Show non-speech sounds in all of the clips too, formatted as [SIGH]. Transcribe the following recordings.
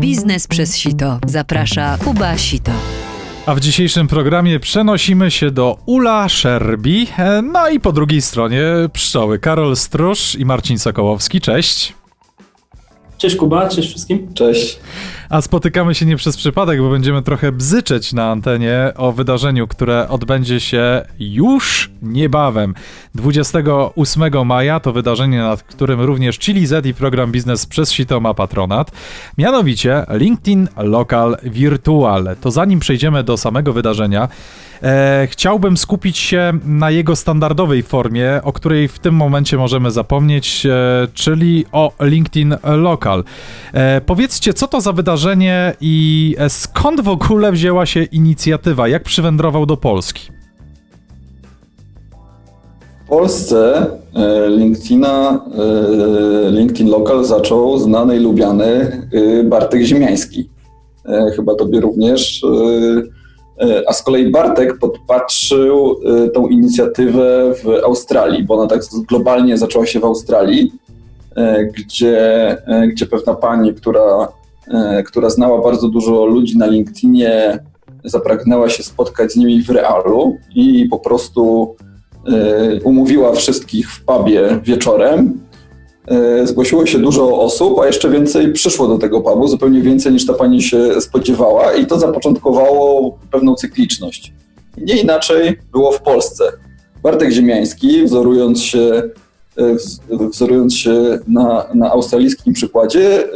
Biznes przez sito. Zaprasza Kuba Sito. A w dzisiejszym programie przenosimy się do Ula Szerbi, e, no i po drugiej stronie pszczoły Karol Stróż i Marcin Sokołowski. Cześć. Cześć Kuba, cześć wszystkim. Cześć. A spotykamy się nie przez przypadek, bo będziemy trochę bzyczeć na antenie o wydarzeniu, które odbędzie się już niebawem. 28 maja to wydarzenie, nad którym również Chili Z i program Biznes przez Sito ma patronat. Mianowicie LinkedIn Local Virtual. To zanim przejdziemy do samego wydarzenia, e, chciałbym skupić się na jego standardowej formie, o której w tym momencie możemy zapomnieć, e, czyli o LinkedIn Local. E, powiedzcie, co to za wydarzenie i e, skąd w ogóle wzięła się inicjatywa? Jak przywędrował do Polski? W Polsce e, LinkedIna, e, LinkedIn Local zaczął znany i lubiany e, Bartek Ziemiański. Chyba tobie również. E, A z kolei Bartek podpatrzył e, tą inicjatywę w Australii, bo ona tak globalnie zaczęła się w Australii, e, gdzie, gdzie pewna pani, która, która znała bardzo dużo ludzi na LinkedInie, zapragnęła się spotkać z nimi w realu i po prostu umówiła wszystkich w pubie wieczorem. E, Zgłosiło się dużo osób, a jeszcze więcej przyszło do tego pubu, zupełnie więcej niż ta pani się spodziewała, i to zapoczątkowało pewną cykliczność. Nie inaczej było w Polsce. Bartek Ziemiański, wzorując się, e, wz- wzorując się na, na australijskim przykładzie, e,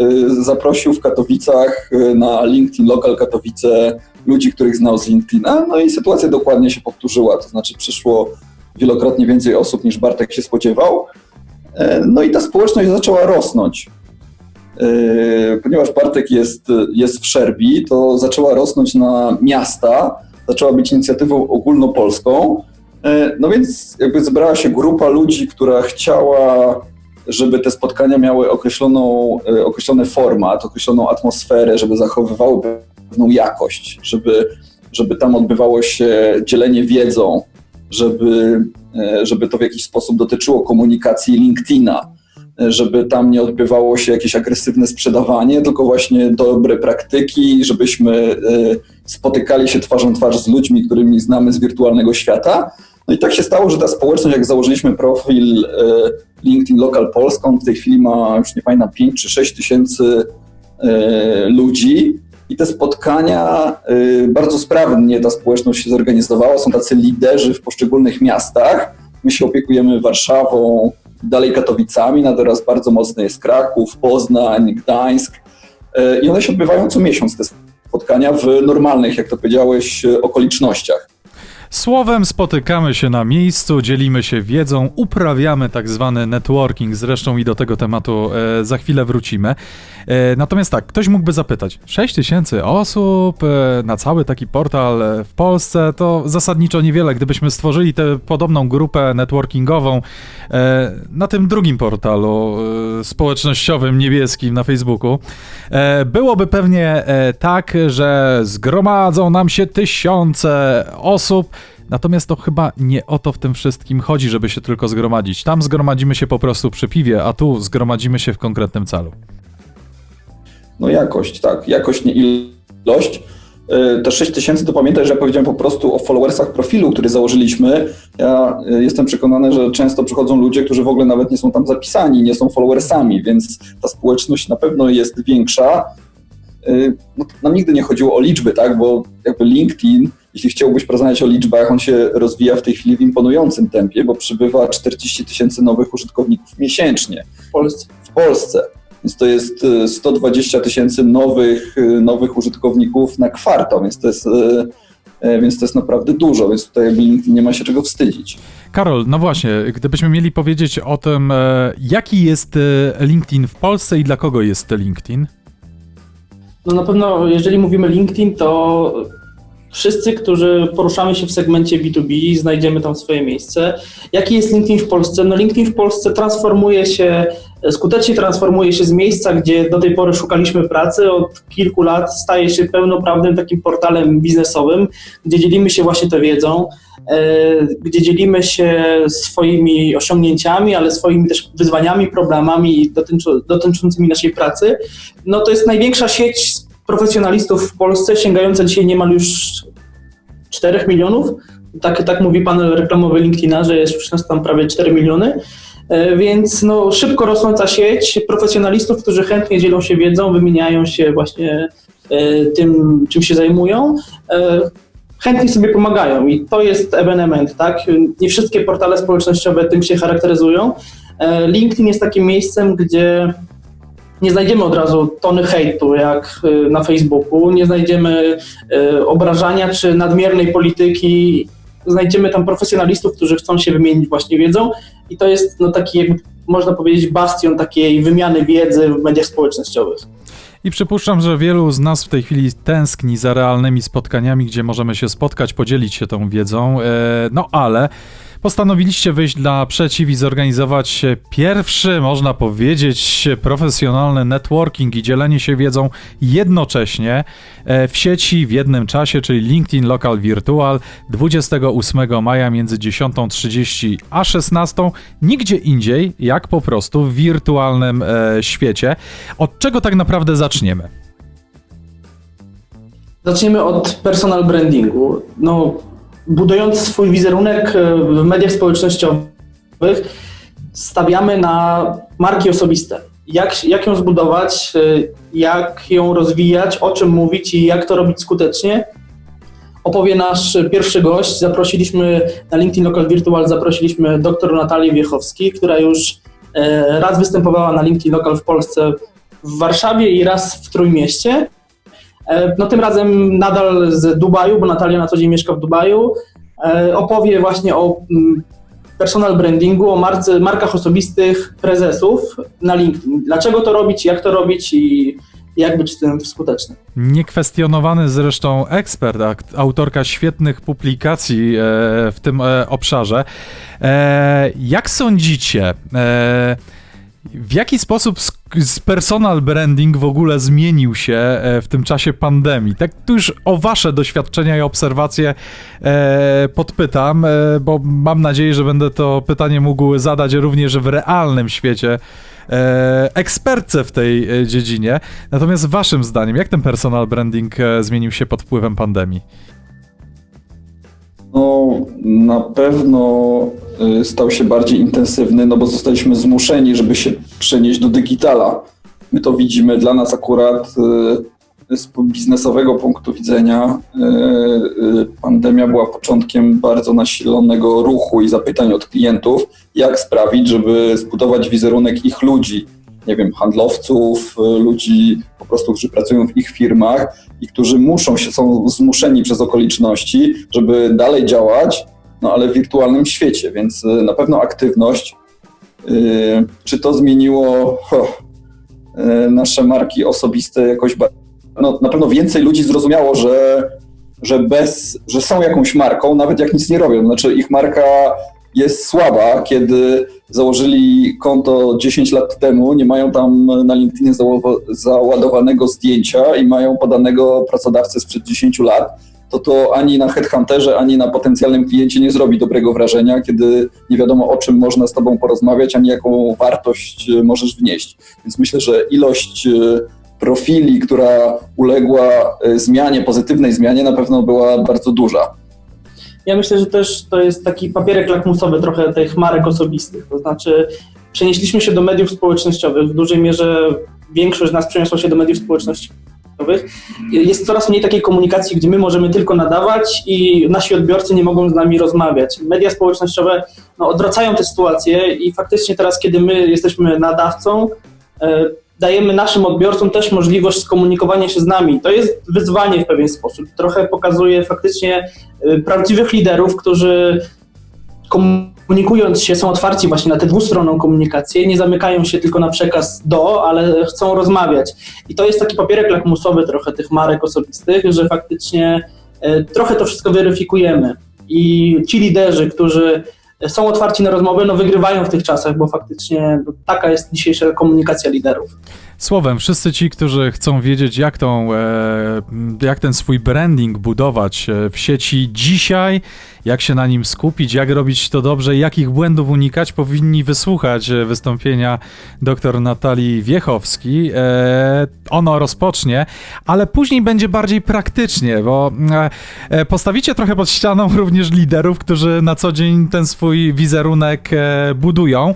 zaprosił w Katowicach na LinkedIn Local Katowice ludzi, których znał z LinkedIna, no i sytuacja dokładnie się powtórzyła, to znaczy przyszło wielokrotnie więcej osób niż Bartek się spodziewał. E, No i ta społeczność zaczęła rosnąć. E, Ponieważ Bartek jest, jest w Szerbii, to zaczęła rosnąć na miasta, zaczęła być inicjatywą ogólnopolską. E, No więc jakby zebrała się grupa ludzi, która chciała, żeby te spotkania miały określoną, określony format, określoną atmosferę, żeby zachowywały pewną jakość, żeby, żeby tam odbywało się dzielenie wiedzą, żeby, e, żeby to w jakiś sposób dotyczyło komunikacji LinkedIna, e, żeby tam nie odbywało się jakieś agresywne sprzedawanie, tylko właśnie dobre praktyki, żebyśmy e, spotykali się twarzą twarz z ludźmi, którymi znamy z wirtualnego świata. No i tak się stało, że ta społeczność, jak założyliśmy profil LinkedIn Local Polska, on w tej chwili ma, już nie pamiętam, 5 czy 6 tysięcy ludzi. I te spotkania y, bardzo sprawnie ta społeczność się zorganizowała. Są tacy liderzy w poszczególnych miastach. My się opiekujemy Warszawą, dalej Katowicami, na teraz bardzo mocny jest Kraków, Poznań, Gdańsk. Y, I one się odbywają co miesiąc, te spotkania w normalnych, jak to powiedziałeś, okolicznościach. Słowem spotykamy się na miejscu, dzielimy się wiedzą, uprawiamy tak zwany networking, zresztą i do tego tematu e, za chwilę wrócimy. E, natomiast tak, ktoś mógłby zapytać, 6 tysięcy osób e, na cały taki portal e, w Polsce to zasadniczo niewiele, gdybyśmy stworzyli tę podobną grupę networkingową e, na tym drugim portalu e, społecznościowym niebieskim na Facebooku. E, byłoby pewnie e, tak, że zgromadzą nam się tysiące osób, Natomiast to chyba nie o to w tym wszystkim chodzi, żeby się tylko zgromadzić. Tam zgromadzimy się po prostu przy piwie, a tu zgromadzimy się w konkretnym celu. No jakość, tak. Jakość, nie ilość. Y, Te 6 tysięcy to pamiętaj, że ja powiedziałem po prostu o followersach profilu, który założyliśmy. Ja y, jestem przekonany, że często przychodzą ludzie, którzy w ogóle nawet nie są tam zapisani, nie są followersami, więc ta społeczność na pewno jest większa. Y, No, nam nigdy nie chodziło o liczby, tak? Bo jakby LinkedIn, jeśli chciałbyś porozmawiać o liczbach, on się rozwija w tej chwili w imponującym tempie, bo przybywa 40 tysięcy nowych użytkowników miesięcznie W Polsce. w Polsce. Więc to jest y, 120 tysięcy nowych, y, nowych użytkowników na kwartał, więc to, jest, y, więc to jest naprawdę dużo, więc tutaj nie ma się czego wstydzić. Karol, no właśnie, gdybyśmy mieli powiedzieć o tym, e, jaki jest e, LinkedIn w Polsce i dla kogo jest LinkedIn? No na pewno, jeżeli mówimy LinkedIn, to wszyscy, którzy poruszamy się w segmencie B2B, znajdziemy tam swoje miejsce. Jaki jest LinkedIn w Polsce? No LinkedIn w Polsce transformuje się, skutecznie transformuje się z miejsca, gdzie do tej pory szukaliśmy pracy, od kilku lat staje się pełnoprawnym takim portalem biznesowym, gdzie dzielimy się właśnie tą wiedzą, e, gdzie dzielimy się swoimi osiągnięciami, ale swoimi też wyzwaniami, problemami dotyczą- dotyczącymi naszej pracy. No to jest największa sieć profesjonalistów w Polsce, sięgająca dzisiaj niemal już 4 milionów. Tak, tak mówi panel reklamowy LinkedIna, że jest już nas tam prawie 4 miliony. E, Więc no, szybko rosnąca sieć profesjonalistów, którzy chętnie dzielą się wiedzą, wymieniają się właśnie e, tym, czym się zajmują. E, Chętnie sobie pomagają i to jest ewenement, tak? Nie wszystkie portale społecznościowe tym się charakteryzują. LinkedIn jest takim miejscem, gdzie nie znajdziemy od razu tony hejtu jak y, na Facebooku, nie znajdziemy y, obrażania czy nadmiernej polityki. Znajdziemy tam profesjonalistów, którzy chcą się wymienić właśnie wiedzą i to jest no, taki, można powiedzieć, bastion takiej wymiany wiedzy w mediach społecznościowych. I przypuszczam, że wielu z nas w tej chwili tęskni za realnymi spotkaniami, gdzie możemy się spotkać, podzielić się tą wiedzą. E, No ale postanowiliście wyjść naprzeciw i zorganizować pierwszy, można powiedzieć, profesjonalny networking i dzielenie się wiedzą jednocześnie e, w sieci w jednym czasie, czyli LinkedIn Local Virtual 28 maja między 10.30 a 16.00. Nigdzie indziej, jak po prostu w wirtualnym e, świecie. Od czego tak naprawdę zaczniemy? Zaczniemy od personal brandingu. No, budując swój wizerunek e, w mediach społecznościowych, stawiamy na marki osobiste. Jak, jak ją zbudować, e, jak ją rozwijać, o czym mówić i jak to robić skutecznie, opowie nasz pierwszy gość. Zaprosiliśmy na LinkedIn Local Virtual, zaprosiliśmy dr Natalię Wiechowski, która już e, raz występowała na LinkedIn Local w Polsce w Warszawie i raz w Trójmieście. E, No tym razem nadal z Dubaju, bo Natalia na co dzień mieszka w Dubaju. E, Opowie właśnie o mm, personal brandingu, o marce, markach osobistych prezesów na LinkedIn. Dlaczego to robić, jak to robić i jak być tym skutecznym. Niekwestionowany zresztą ekspert, autorka świetnych publikacji e, w tym obszarze. Jak sądzicie, w jaki sposób z personal branding w ogóle zmienił się e, w tym czasie pandemii? Tak tu już o wasze doświadczenia i obserwacje e, podpytam, e, bo mam nadzieję, że będę to pytanie mógł zadać również w realnym świecie ekspertce w tej dziedzinie. Natomiast waszym zdaniem, jak ten personal branding zmienił się pod wpływem pandemii? No, na pewno y, stał się bardziej intensywny, no bo zostaliśmy zmuszeni, żeby się przenieść do digitala. My to widzimy dla nas akurat y, z biznesowego punktu widzenia. y, Pandemia była początkiem bardzo nasilonego ruchu i zapytań od klientów, jak sprawić, żeby zbudować wizerunek ich ludzi, nie wiem, handlowców, y, ludzi po prostu, którzy pracują w ich firmach i którzy muszą się, są zmuszeni przez okoliczności, żeby dalej działać, no ale w wirtualnym świecie, więc y, na pewno aktywność. y, Czy to zmieniło nasze marki osobiste jakoś? ba- No, na pewno więcej ludzi zrozumiało, że, że bez, że są jakąś marką, nawet jak nic nie robią. Znaczy ich marka jest słaba, kiedy założyli konto 10 lat temu, nie mają tam na LinkedInie załadowanego zdjęcia i mają podanego pracodawcę sprzed 10 lat, to to ani na headhunterze, ani na potencjalnym kliencie nie zrobi dobrego wrażenia, kiedy nie wiadomo o czym można z tobą porozmawiać, ani jaką wartość e, możesz wnieść. Więc myślę, że ilość e, profili, która uległa e, zmianie, pozytywnej zmianie, na pewno była bardzo duża. Ja myślę, że też to jest taki papierek lakmusowy trochę tych marek osobistych. To znaczy, przenieśliśmy się do mediów społecznościowych. W dużej mierze większość z nas przeniosła się do mediów społecznościowych. Jest coraz mniej takiej komunikacji, gdzie my możemy tylko nadawać i nasi odbiorcy nie mogą z nami rozmawiać. Media społecznościowe no, odwracają tę sytuację i faktycznie teraz, kiedy my jesteśmy nadawcą, e, dajemy naszym odbiorcom też możliwość skomunikowania się z nami. To jest wyzwanie w pewien sposób. Trochę pokazuje faktycznie y, prawdziwych liderów, którzy komunikując się są otwarci właśnie na tę dwustronną komunikację, nie zamykają się tylko na przekaz do, ale chcą rozmawiać. I to jest taki papierek lakmusowy trochę tych marek osobistych, że faktycznie e, trochę to wszystko weryfikujemy. I ci liderzy, którzy są otwarci na rozmowę, no wygrywają w tych czasach, bo faktycznie no, taka jest dzisiejsza komunikacja liderów. Słowem, wszyscy ci, którzy chcą wiedzieć, jak, tą, e, jak ten swój branding budować e, w sieci dzisiaj, jak się na nim skupić, jak robić to dobrze, jakich błędów unikać, powinni wysłuchać e, wystąpienia dr Natalii Wiechowski. Ono rozpocznie, ale później będzie bardziej praktycznie, bo postawicie trochę pod ścianą [LAUGHS] również liderów, którzy na co dzień ten swój wizerunek budują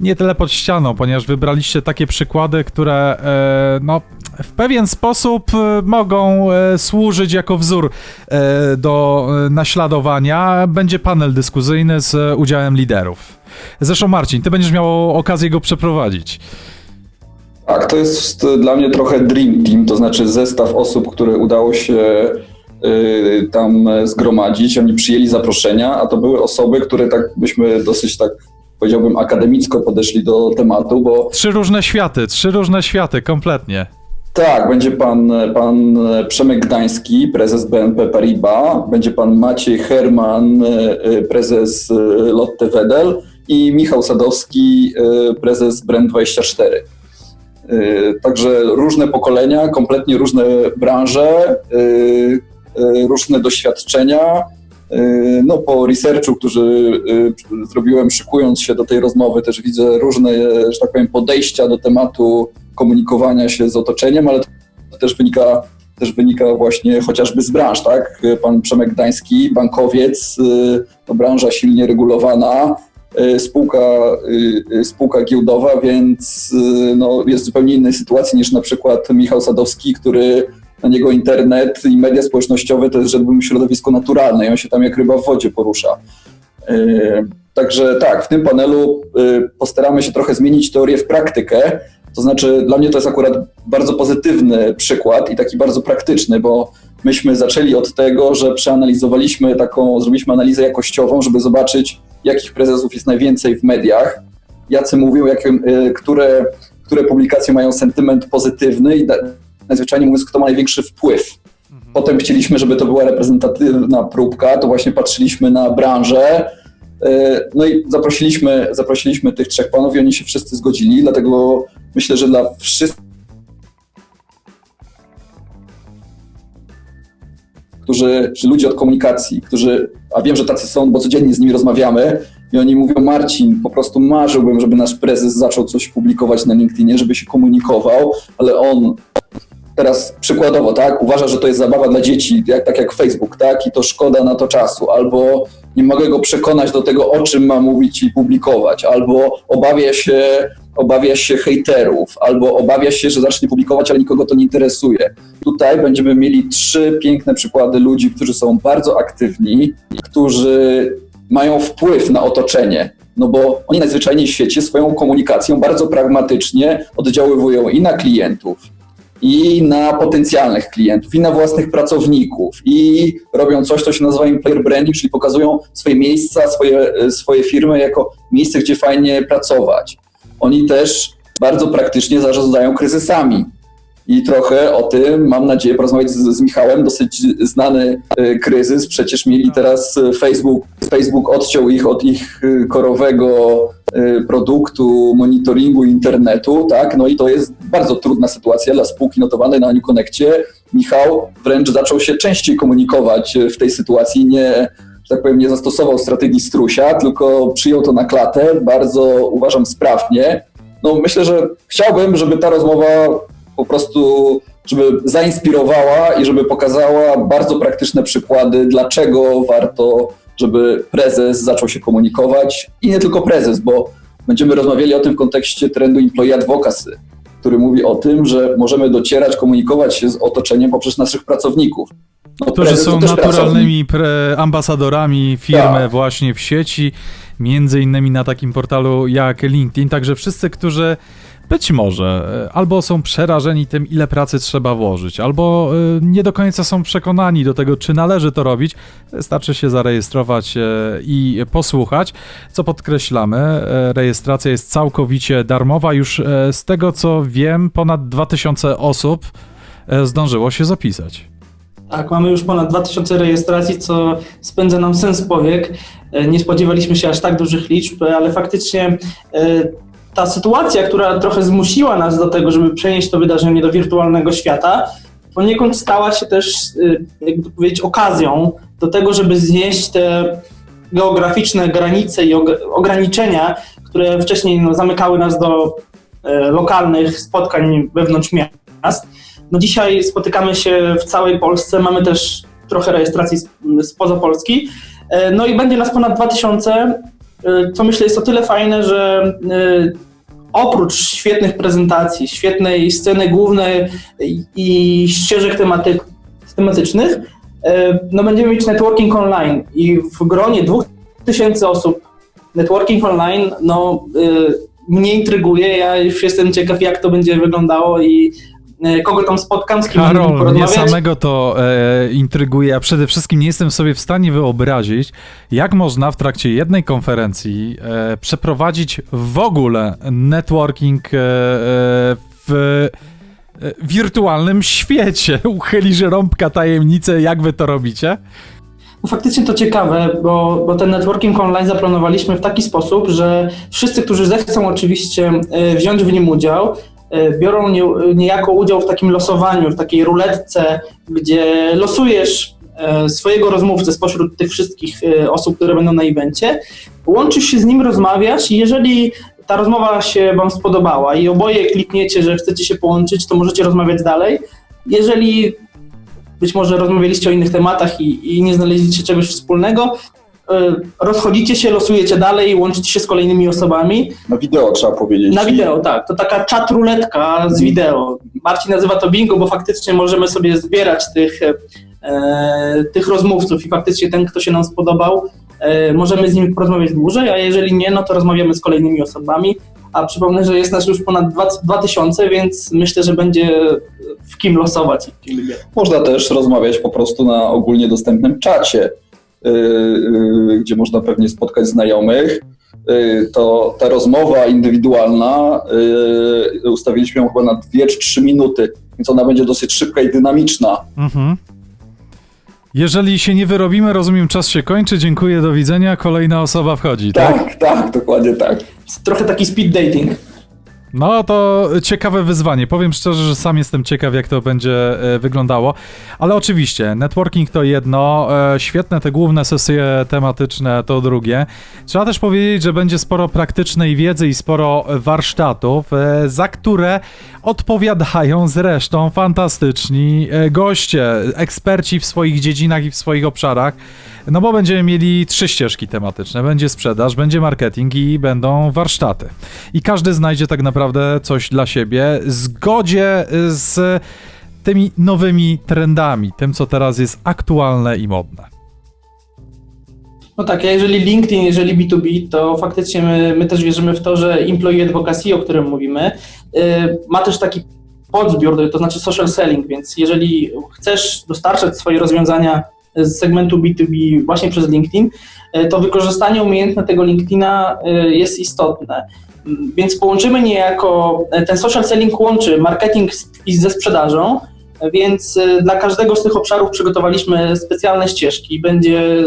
nie tyle pod ścianą, ponieważ wybraliście takie przykłady, które e, no, w pewien sposób e, mogą e, służyć jako wzór do naśladowania. Będzie panel dyskusyjny z udziałem liderów. Zresztą Marcin, ty będziesz miał okazję go przeprowadzić. Tak, to jest dla mnie trochę dream team, to znaczy zestaw osób, które udało się tam zgromadzić. Oni przyjęli zaproszenia, a to były osoby, które tak byśmy dosyć tak powiedziałbym akademicko podeszli do tematu, bo Trzy różne światy, trzy różne światy, kompletnie. tak, będzie pan, pan Przemek Gdański, prezes BNP Paribas, będzie pan Maciej Herman, y, prezes y, Lotte Wedel i Michał Sadowski, prezes Brand24. Y, Także różne pokolenia, kompletnie różne branże, różne doświadczenia. Y, No, po researchu, który y, zrobiłem szykując się do tej rozmowy, też widzę różne, że tak powiem, podejścia do tematu komunikowania się z otoczeniem, ale to też wynika, też wynika właśnie chociażby z branż, tak? Pan Przemek Gdański, bankowiec, y, no, branża silnie regulowana, spółka, spółka giełdowa, więc no, jest w zupełnie innej sytuacji niż na przykład Michał Sadowski, który na niego internet i media społecznościowe to jest, żeby mu środowisko naturalne i on się tam jak ryba w wodzie porusza. Y, Także tak, w tym panelu y, postaramy się trochę zmienić teorię w praktykę. To znaczy, dla mnie to jest akurat bardzo pozytywny przykład i taki bardzo praktyczny, bo myśmy zaczęli od tego, że przeanalizowaliśmy taką, zrobiliśmy analizę jakościową, żeby zobaczyć, jakich prezesów jest najwięcej w mediach, jacy mówią, jakie, które, które publikacje mają sentyment pozytywny i najzwyczajniej mówiąc, kto ma największy wpływ. Potem chcieliśmy, żeby to była reprezentatywna próbka, to właśnie patrzyliśmy na branżę. Yy, No i zaprosiliśmy, zaprosiliśmy tych trzech panów i oni się wszyscy zgodzili, dlatego myślę, że dla wszystkich, którzy, że ludzie od komunikacji, którzy, a wiem, że tacy są, bo codziennie z nimi rozmawiamy, i oni mówią, Marcin, po prostu marzyłbym, żeby nasz prezes zaczął coś publikować na LinkedInie, żeby się komunikował, ale on teraz przykładowo, tak, uważa, że to jest zabawa dla dzieci, jak, tak jak Facebook, tak, i to szkoda na to czasu, albo nie mogę go przekonać do tego, o czym ma mówić i publikować, albo obawia się, obawia się hejterów, albo obawia się, że zacznie publikować, ale nikogo to nie interesuje. Tutaj będziemy mieli trzy piękne przykłady ludzi, którzy są bardzo aktywni, którzy mają wpływ na otoczenie. No bo oni najzwyczajniej w świecie swoją komunikacją bardzo pragmatycznie oddziaływują i na klientów, i na potencjalnych klientów, i na własnych pracowników, i robią coś, co się nazywa employer branding, czyli pokazują swoje miejsca, swoje, swoje firmy jako miejsce, gdzie fajnie pracować. Oni też bardzo praktycznie zarządzają kryzysami. I trochę o tym mam nadzieję porozmawiać z, z Michałem. Dosyć znany y, kryzys. Przecież mieli teraz y, Facebook. Facebook odciął ich od ich y, korowego produktu, monitoringu internetu, tak? No i to jest bardzo trudna sytuacja dla spółki notowanej na New Connectie. Michał wręcz zaczął się częściej komunikować w tej sytuacji, nie, że tak powiem, nie zastosował strategii strusia, tylko przyjął to na klatę, bardzo uważam sprawnie. No myślę, że chciałbym, żeby ta rozmowa po prostu, żeby zainspirowała i żeby pokazała bardzo praktyczne przykłady, dlaczego warto, żeby prezes zaczął się komunikować i nie tylko prezes, bo będziemy rozmawiali o tym w kontekście trendu employee advocacy, który mówi o tym, że możemy docierać, komunikować się z otoczeniem poprzez naszych pracowników. No, Którzy są naturalnymi ambasadorami firmy Tak. właśnie w sieci, między innymi na takim portalu jak LinkedIn, także wszyscy, którzy być może e, albo są przerażeni tym, ile pracy trzeba włożyć, albo e, nie do końca są przekonani do tego, czy należy to robić, wystarczy się zarejestrować e, i posłuchać. Co podkreślamy, rejestracja jest całkowicie darmowa. Już z tego co wiem, ponad 2000 osób zdążyło się zapisać. Tak, mamy już ponad 2000 rejestracji, co spędza nam sens powiek. Nie spodziewaliśmy się aż tak dużych liczb, ale faktycznie ta sytuacja, która trochę zmusiła nas do tego, żeby przenieść to wydarzenie do wirtualnego świata, poniekąd stała się też, e, jakby powiedzieć, okazją do tego, żeby znieść te geograficzne granice i og- ograniczenia, które wcześniej no, zamykały nas do e, lokalnych spotkań wewnątrz miast. No dzisiaj spotykamy się w całej Polsce, mamy też trochę rejestracji spoza Polski. E, No i będzie nas ponad 2000, e, co myślę jest o tyle fajne, że oprócz świetnych prezentacji, świetnej sceny głównej i- ścieżek tematy, tematycznych, e, no będziemy mieć networking online i w gronie 2000 osób networking online, no y, mnie intryguje, ja już jestem ciekaw jak to będzie wyglądało i kogo tam spotkam, z kim Karol, mnie samego to e, intryguje, a przede wszystkim nie jestem sobie w stanie wyobrazić, jak można w trakcie jednej konferencji e, przeprowadzić w ogóle networking e, e, w e, wirtualnym świecie. [LAUGHS] Uchylisz rąbka tajemnicę, jak wy to robicie? No faktycznie to ciekawe, bo, bo ten networking online zaplanowaliśmy w taki sposób, że wszyscy, którzy zechcą oczywiście e, wziąć w nim udział, e, biorą nie, niejako udział w takim losowaniu, w takiej ruletce, gdzie losujesz e, swojego rozmówcę spośród tych wszystkich e, osób, które będą na evencie, łączysz się z nim, rozmawiasz i jeżeli ta rozmowa się Wam spodobała i oboje klikniecie, że chcecie się połączyć, to możecie rozmawiać dalej. Jeżeli być może rozmawialiście o innych tematach i, i nie znaleźliście czegoś wspólnego, rozchodzicie się, losujecie dalej, łączycie się z kolejnymi osobami. Na wideo trzeba powiedzieć. Na wideo, tak. To taka czat ruletka z wideo. Marcin nazywa to bingo, bo faktycznie możemy sobie zbierać tych, e, tych rozmówców i faktycznie ten, kto się nam spodobał, e, możemy z nim porozmawiać dłużej, a jeżeli nie, no to rozmawiamy z kolejnymi osobami. A przypomnę, że jest nas już ponad 2000, więc myślę, że będzie w kim losować i kim wybierać. Można też rozmawiać po prostu na ogólnie dostępnym czacie, gdzie można pewnie spotkać znajomych. Yy, to ta rozmowa indywidualna ustawiliśmy ją chyba na 2 czy 3 minuty, więc ona będzie dosyć szybka i dynamiczna. Mhm. Jeżeli się nie wyrobimy, rozumiem, czas się kończy. Dziękuję, do widzenia. Kolejna osoba wchodzi, tak? Tak, tak, dokładnie tak. Trochę taki speed dating. No to ciekawe wyzwanie. Powiem szczerze, że sam jestem ciekaw, jak to będzie e, wyglądało. Ale oczywiście, networking to jedno, e, świetne te główne sesje tematyczne to drugie. Trzeba też powiedzieć, że będzie sporo praktycznej wiedzy i sporo warsztatów, e, za które odpowiadają zresztą fantastyczni goście, eksperci w swoich dziedzinach i w swoich obszarach. No bo będziemy mieli trzy ścieżki tematyczne. Będzie sprzedaż, będzie marketing i będą warsztaty. I każdy znajdzie tak naprawdę coś dla siebie w zgodzie z tymi nowymi trendami, tym co teraz jest aktualne i modne. No tak, jeżeli LinkedIn, jeżeli B2B, to faktycznie my, my też wierzymy w to, że employee advocacy, o którym mówimy, yy, ma też taki podzbiór, to znaczy social selling, więc jeżeli chcesz dostarczać swoje rozwiązania z segmentu B2B właśnie przez LinkedIn, yy, to wykorzystanie umiejętne tego LinkedIna yy, jest istotne. Mm, Więc połączymy niejako, ten social selling łączy marketing ze sprzedażą, więc dla każdego z tych obszarów przygotowaliśmy specjalne ścieżki. Będzie,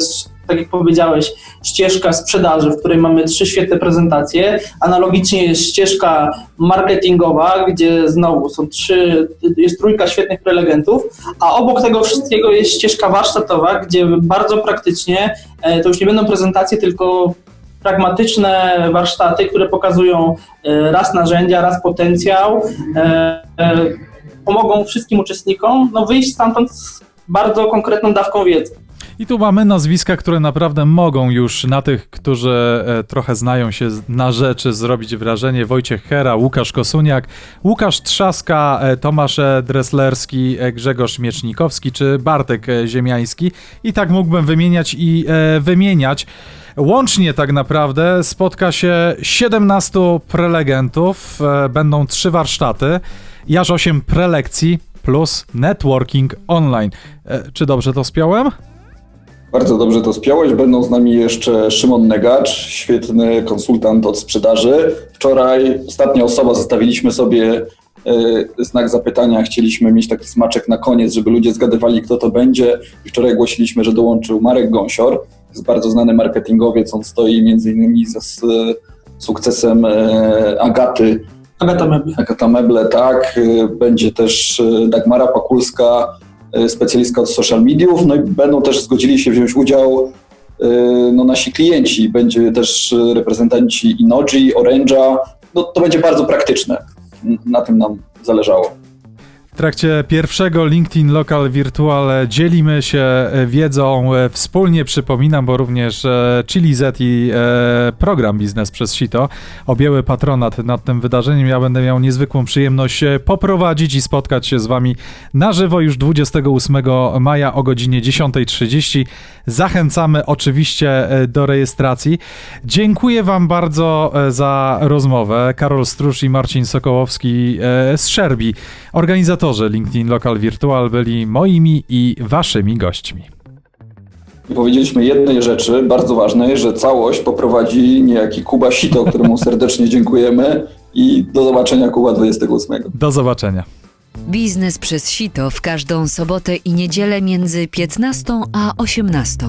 tak jak powiedziałeś, ścieżka sprzedaży, w której mamy trzy świetne prezentacje. Analogicznie jest ścieżka marketingowa, gdzie znowu są trzy, jest trójka świetnych prelegentów, a obok tego wszystkiego jest ścieżka warsztatowa, gdzie bardzo praktycznie e, to już nie będą prezentacje, tylko pragmatyczne warsztaty, które pokazują e, raz narzędzia, raz potencjał. e, pomogą wszystkim uczestnikom no, wyjść stamtąd z bardzo konkretną dawką wiedzy. I tu mamy nazwiska, które naprawdę mogą już na tych, którzy e, trochę znają się na rzeczy, zrobić wrażenie. Wojciech Hera, Łukasz Kosuniak, Łukasz Trzaska, e, Tomasz e, Dreslerski, Grzegorz Miecznikowski czy Bartek Ziemiański. I tak mógłbym wymieniać i wymieniać. Łącznie tak naprawdę spotka się 17 prelegentów, będą trzy warsztaty aż 8 prelekcji plus networking online. Czy dobrze to spiąłem? Bardzo dobrze to spiąłeś. Będą z nami jeszcze Szymon Negacz, świetny konsultant od sprzedaży. Wczoraj ostatnia osoba zostawiliśmy sobie e, znak zapytania. Chcieliśmy mieć taki smaczek na koniec, żeby ludzie zgadywali, kto to będzie. I wczoraj ogłosiliśmy, że dołączył Marek Gąsior, jest bardzo znany marketingowiec. On stoi między innymi za sukcesem e, Agaty, Agata Meble. Agata Meble, tak. E, Będzie też Dagmara Pakulska, specjalistka od social mediów. No i będą też zgodzili się wziąć udział e, no, nasi klienci. Będzie też e, reprezentanci Inoji, Orange'a. No, to będzie bardzo praktyczne. Na tym nam zależało. W trakcie pierwszego LinkedIn Local Virtual dzielimy się e, wiedzą e, wspólnie, przypominam, bo również e, Chili Z i program Biznes przez Sito objęły patronat nad tym wydarzeniem. Ja będę miał niezwykłą przyjemność poprowadzić i spotkać się z Wami na żywo już 28 maja o godzinie 10.30. Zachęcamy oczywiście do rejestracji. Dziękuję Wam bardzo za rozmowę. Karol Stróż i Marcin Sokołowski z Szerbi, organizatorzy LinkedIn Local Virtual, byli moimi i Waszymi gośćmi. I powiedzieliśmy jednej rzeczy bardzo ważnej, że całość poprowadzi niejaki Kuba Sito, któremu serdecznie dziękujemy i do zobaczenia Kuba 28. Do zobaczenia. Biznes przez sito w każdą sobotę i niedzielę między 15 a 18.